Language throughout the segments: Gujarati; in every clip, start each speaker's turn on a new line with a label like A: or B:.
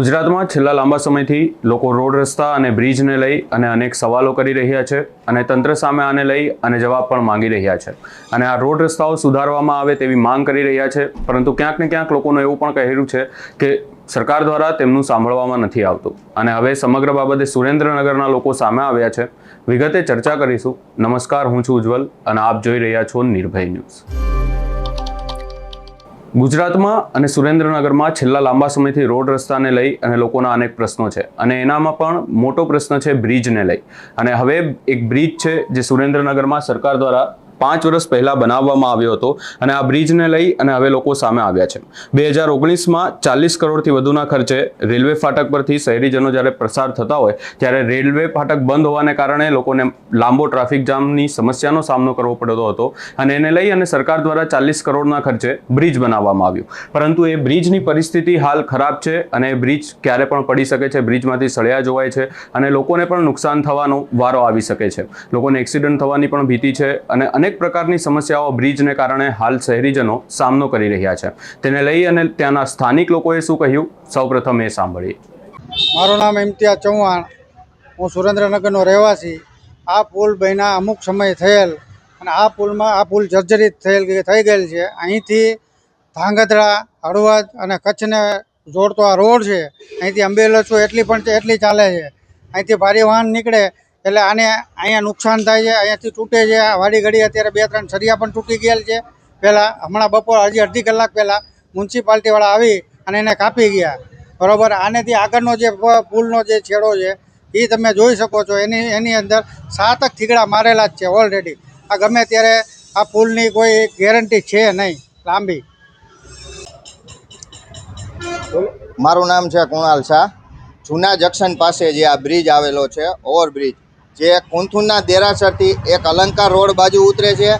A: ગુજરાતમાં છેલ્લા લાંબા સમયથી લોકો રોડ રસ્તા અને બ્રિજને લઈ અને અનેક સવાલો કરી રહ્યા છે અને તંત્ર સામે આને લઈ અને જવાબ પણ માંગી રહ્યા છે. અને આ રોડ રસ્તાઓ સુધારવામાં આવે તેવી માંગ કરી રહ્યા છે, પરંતુ ક્યાંક ને ક્યાંક લોકોનું એવું પણ કહેલું છે કે સરકાર દ્વારા તેમનું સાંભળવામાં નથી આવતું. અને હવે સમગ્ર બાબતે સુરેન્દ્રનગરના લોકો સામે આવ્યા છે. વિગતે ચર્ચા કરીશું. નમસ્કાર, હું છું ઉજ્જવલ અને આપ જોઈ રહ્યા છો નિર્ભય ન્યૂઝ. ગુજરાતમાં અને સુરેન્દ્રનગરમાં છેલ્લા લાંબા સમયથી રોડ રસ્તાને લઈ અને લોકોના અનેક પ્રશ્નો છે. અને એનામાં પણ મોટો પ્રશ્ન છે બ્રિજને લઈ. અને હવે એક બ્રિજ છે જે સુરેન્દ્રનગરમાં સરકાર દ્વારા પાંચ વર્ષ પહેલાં બનાવવામાં આવ્યો હતો અને આ બ્રિજને લઈ અને હવે લોકો સામે આવ્યા છે. બે હજાર ઓગણીસમાં ચાલીસ કરોડથી વધુના ખર્ચે રેલવે ફાટક પરથી શહેરીજનો જ્યારે પ્રસાર થતા હોય, ત્યારે રેલવે ફાટક બંધ હોવાને કારણે લોકોને લાંબો ટ્રાફિક જામની સમસ્યાનો સામનો કરવો પડતો હતો અને એને લઈ અને સરકાર દ્વારા ચાલીસ કરોડના ખર્ચે બ્રિજ બનાવવામાં આવ્યું. પરંતુ એ બ્રિજની પરિસ્થિતિ હાલ ખરાબ છે અને એ બ્રિજ ક્યારે પણ પડી શકે છે, બ્રિજમાંથી સળિયા જોવાય છે અને લોકોને પણ નુકસાન થવાનો વારો આવી શકે છે. લોકોને એક્સિડન્ટ થવાની પણ ભીતિ છે અને અનેક પ્રકારની સમસ્યાઓ બ્રિજને કારણે હાલ શહેરીજનો સામનો કરી રહ્યા છે. તેને લઈ અને ત્યાંના સ્થાનિક લોકોએ શું કહ્યું? સૌપ્રથમ એ સાંભળીએ.
B: મારું નામ ઇમ્તિયાઝ ચૌહાણ. હું સુરેન્દ્રનગરનો રહેવાસી. આ પુલ બન્યા અમુક સમય થયેલ અને આ પુલમાં આ પુલ જર્જરિત થયેલ થઈ ગયેલ છે. અહીંથી ધાંગધ્રા, હળવદ અને કચ્છને જોડતો આ રોડ છે. અહીંથી એમ્બ્યુલન્સો એટલી પણ છે એટલી ચાલે છે. અહીંથી ભારે વાહન નીકળે એટલે આને અહીંયા નુકસાન થાય છે, અહીંયાથી તૂટે છે. વાડી ઘડી અત્યારે બે ત્રણ સરિયા પણ તૂટી ગયેલ છે. પહેલાં હમણાં બપોર હજી અડધી કલાક પહેલાં મ્યુનિસિપાલિટીવાળા આવી અને એને કાપી ગયા. બરાબર? આનેથી આગળનો જે પુલનો જે છેડો છે એ તમે જોઈ શકો છો. એની એની અંદર સાતક થીગડા મારેલા જ છે ઓલરેડી આ ગમે ત્યારે આ પુલની કોઈ ગેરંટી છે નહીં. લાંબી.
C: મારું નામ છે કુણાલ શાહ. જૂના જંકશન પાસે જે આ બ્રિજ આવેલો છે ઓવરબ્રિજ જે કુંથુના દેરાસરથી એક અલંકાર રોડ બાજુ ઉતરે છે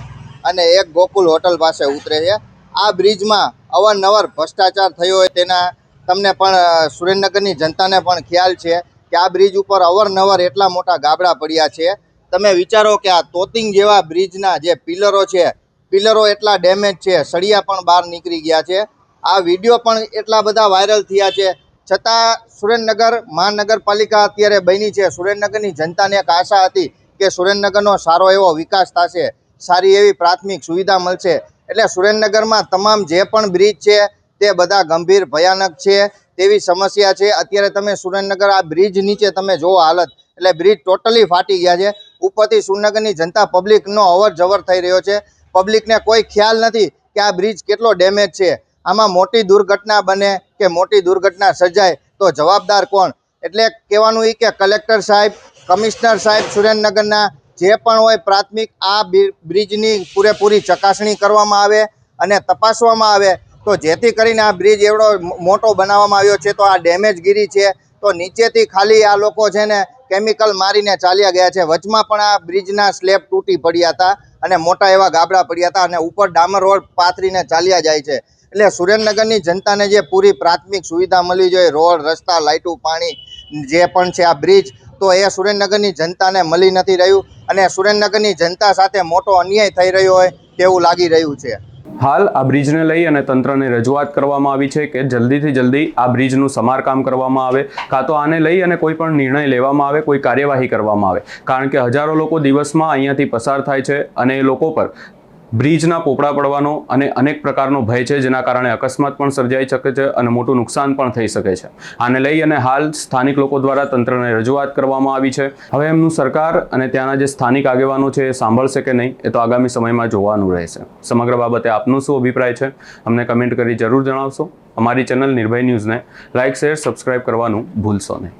C: અને એક ગોકુલ હોટલ પાસે ઉતરે છે. આ બ્રિજમાં અવારનવાર ભ્રષ્ટાચાર થયો હોય તેના તમને પણ સુરેન્દ્રનગરની જનતાને પણ ખ્યાલ છે કે આ બ્રિજ ઉપર અવારનવાર એટલા મોટા ગાબડા પડ્યા છે. તમે વિચારો કે આ તોતિંગ જેવા બ્રિજના જે પિલરો છે, પિલરો એટલા ડેમેજ છે, સળિયા પણ બહાર નીકળી ગયા છે. આ વીડિયો પણ એટલા બધા વાયરલ થયા છે છતાં સુરેન્દ્રનગર મહાનગરપાલિકા અત્યારે બની છે. સુરેન્દ્રનગરની જનતાને એક આશા હતી કે સુરેન્દ્રનગરનો સારો એવો વિકાસ થશે. સારી એવી પ્રાથમિક સુવિધા મળશે. એટલે સુરેન્દ્રનગરમાં તમામ જે પણ બ્રિજ છે, તે બધા ગંભીર ભયાનક છે, તેવી સમસ્યા છે. અત્યારે તમે સુરેન્દ્રનગર આ બ્રિજ નીચે તમે જુઓ હાલત. એટલે બ્રિજ ટોટલી ફાટી ગયા છે. ઉપરથી સુરેન્દ્રનગરની જનતા પબ્લિકનો અવર થઈ રહ્યો છે. પબ્લિકને કોઈ ખ્યાલ નથી કે આ બ્રિજ કેટલો ડેમેજ છે. આમાં મોટી દુર્ઘટના બને કે મોટી દુર્ઘટના સર્જાય તો જવાબદાર કોણ? એટલે કહેવાનું એ કે કલેક્ટર સાહેબ, કમિશનર સાહેબ સુરેન્દ્રનગરના જે પણ હોય પ્રાથમિક આ બ્રિજની પૂરેપૂરી ચકાસણી કરવામાં આવે અને તપાસવામાં આવે તો જેથી કરીને આ બ્રિજ એવડો મોટો બનાવવામાં આવ્યો છે તો આ ડેમેજગીરી છે તો નીચેથી ખાલી આ લોકો છે ને કેમિકલ મારીને ચાલ્યા ગયા છે. વચમાં પણ આ બ્રિજના સ્લેબ તૂટી પડ્યા હતા અને મોટા એવા ગાબડા પડ્યા હતા અને ઉપર ડામર રોડ પાથરીને ચાલ્યા જાય છે. એટલે સુરેન્દ્રનગરની જનતાને જે પૂરી પ્રાથમિક સુવિધા મળવી જોઈએ રોડ, રસ્તા, લાઇટું, પાણી, જે પણ છે આ બ્રિજ, તો એ સુરેન્દ્રનગરની જનતાને મળી નથી રહ્યું અને સુરેન્દ્રનગરની જનતા સાથે મોટો અન્યાય થઈ રહ્યો હોય તેવું લાગી રહ્યું છે.
A: હાલ આ બ્રિજને લઈ અને તંત્રને રજૂઆત કરવામાં આવી છે કે જલ્દીથી જલ્દી આ બ્રિજનું સમારકામ કરવામાં આવે, કાં તો આને લઈ અને કોઈ પણ નિર્ણય લેવામાં આવે, કોઈ કાર્યવાહી કરવામાં આવે. કારણ કે હજારો લોકો દિવસમાં અહીંયાથી પસાર થાય છે અને એ લોકો પર બ્રિજના પોપડા પડવાનો અને અનેક પ્રકારનો ભય છે, જેના કારણે અકસ્માત પણ સર્જાઈ શકે છે અને મોટું નુકસાન પણ થઈ શકે છે. આને લઈ અને હાલ સ્થાનિક લોકો દ્વારા તંત્રને રજૂઆત કરવામાં આવી છે. હવે એમનું સરકાર અને ત્યાંના જે સ્થાનિક આગેવાનો છે, એ સાંભળશે કે નહીં, એ તો આગામી સમયમાં જોવાનું રહેશે. સમગ્ર બાબતે આપનું શું અભિપ્રાય છે, અમને કમેન્ટ કરી જરૂર જણાવશો. અમારી ચેનલ નિર્ભય ન્યૂઝને લાઇક શેર, સબસ્ક્રાઇબ કરવાનું ભૂલશો નહીં.